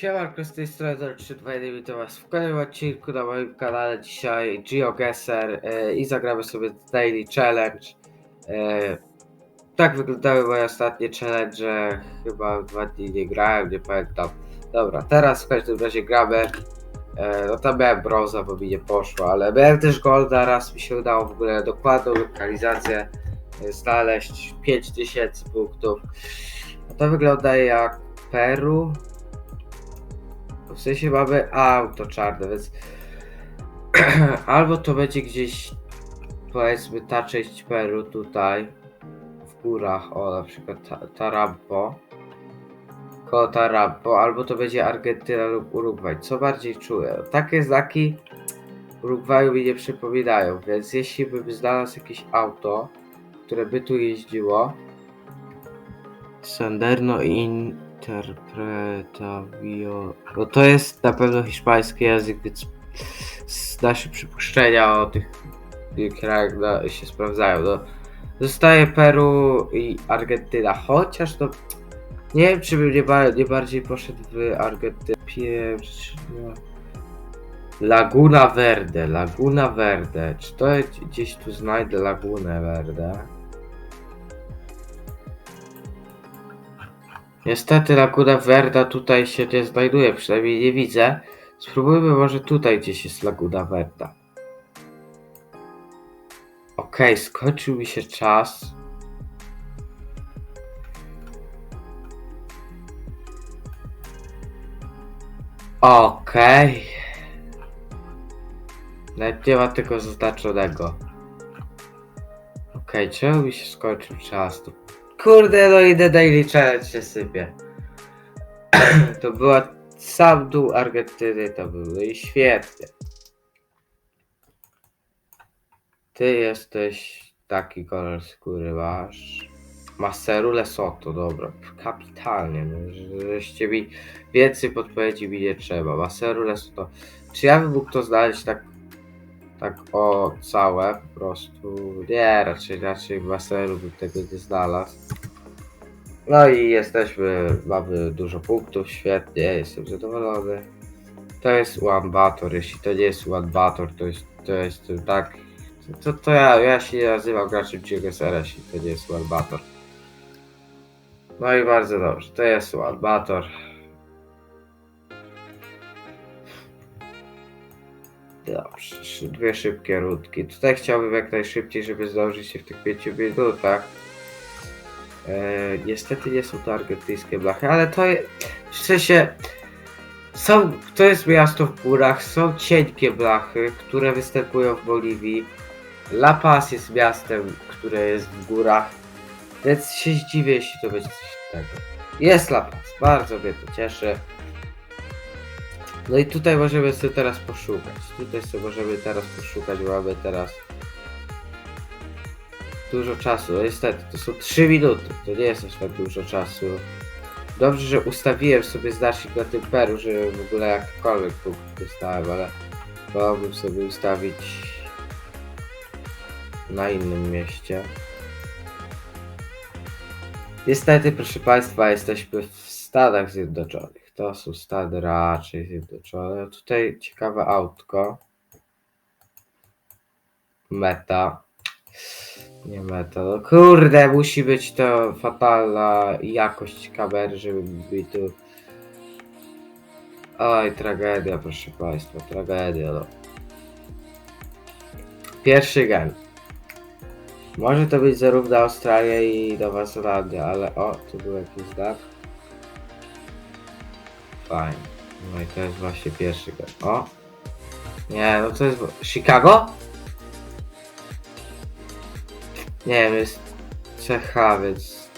Siemanko, z tej strony 321 witam was w kolejnym odcinku na moim kanale dzisiaj GeoGuessr e, i zagramy sobie Daily Challenge. E, tak wyglądały moje ostatnie challenge, chyba dwa dni nie grałem, nie pamiętam. Dobra, teraz w każdym razie gramy. E, no tam miałem brąza, bo mi nie poszło, ale miałem też golda, raz mi się udało w ogóle dokładną lokalizację e, znaleźć, 5000 punktów. No to wygląda jak Peru, w sensie mamy auto czarne, więc albo to będzie gdzieś powiedzmy ta część Peru tutaj w górach, o na przykład ta, koło Tarampo, albo to będzie Argentyna lub Urugwaj, co bardziej czuję. Takie znaki Urugwaju mi nie przypominają, więc jeśli bym znalazł jakieś auto, które by tu jeździło Sanderno Interpretavio. Bo to jest na pewno hiszpański język, więc nasze przypuszczenia o tych, krajach no, się sprawdzają. No, zostaje Peru i Argentyna, chociaż to nie wiem, czy bym nie, ba- nie bardziej poszedł w Argentynę. Pierwszy, no. Laguna Verde, Laguna Verde. Czy to gdzieś tu znajdę Lagunę Verde? Niestety Laguna Verda tutaj się nie znajduje, przynajmniej nie widzę. Spróbujmy może tutaj gdzieś jest Laguna Verda. Okej, skończył mi się czas. Okej. Nawet nie ma tego zaznaczonego. Okej, czemu mi się skończył czas? Kurde, no i The Daily Challenge się sypie. to była sam dół Argentyny, to było i świetnie. Ty jesteś taki kolor skóry masz. Maseru Lesoto, dobra, kapitalnie, no, że- żeście mi więcej podpowiedzi mi nie trzeba. Maseru Lesoto. Czy ja bym mógł to znaleźć tak, tak o całe po prostu? Nie, raczej, raczej Maseru bym tego nie znalazł. No i jesteśmy, mamy dużo punktów, świetnie, jestem zadowolony. To jest One Bator, jeśli to nie jest One Bator, to jest, to jest tak, to, to ja, ja się nie nazywam graczem GSR, jeśli to nie jest One Bator. No i bardzo dobrze, to jest One Bator. Dwie szybkie rundki. Tutaj chciałbym jak najszybciej, żeby zdążyć się w tych pięciu minutach. E, niestety nie są to argentyńskie blachy, ale to je- w sensie są, to jest miasto w górach, są cienkie blachy, które występują w Boliwii. La Paz jest miastem, które jest w górach, więc się zdziwię, jeśli to będzie coś tego. Jest La Paz, bardzo mnie to cieszy. No i tutaj możemy sobie teraz poszukać. Tutaj sobie możemy teraz poszukać, mamy teraz dużo czasu. No niestety, to są 3 minuty. To nie jest aż tak dużo czasu. Dobrze, że ustawiłem sobie znacznik na tym peru, żeby w ogóle jakkolwiek punkt dostałem, ale wolałbym sobie ustawić na innym mieście. Niestety, proszę Państwa, jesteśmy w Stanach Zjednoczonych. To są Stany raczej Zjednoczone. Tutaj ciekawe autko. Meta. Nie meta. No kurde, musi być to fatalna jakość kamery, żeby mi tu. Oj, tragedia, proszę Państwa, tragedia. No. Pierwszy gen. Może to być zarówno Australia i Nowa Zelandia, ale o, tu był jakiś znak. Fajnie. No i to jest właśnie pierwszy gen. O! Nie, no to jest. Chicago? Nie wiem, jest CH, więc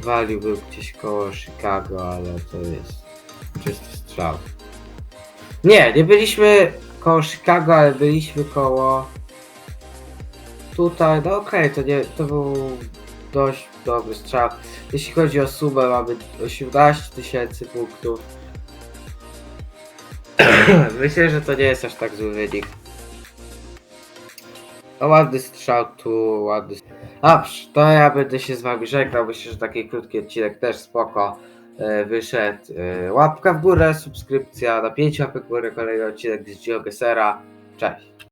waliłbym gdzieś koło Chicago, ale to jest czysty strzał. Nie, nie byliśmy koło Chicago, ale byliśmy koło tutaj, no okej, to nie, to był dość dobry strzał. Jeśli chodzi o sumę, mamy 18 tysięcy punktów. Myślę, że to nie jest aż tak zły wynik. No ładny strzał tu, ładny... Dobrze, to ja będę się z wami żegnał. Myślę, że taki krótki odcinek też spoko. e, wyszedł. E, łapka w górę, subskrypcja, na 5 łapek w górę kolejny odcinek z GeoGesera. Cześć!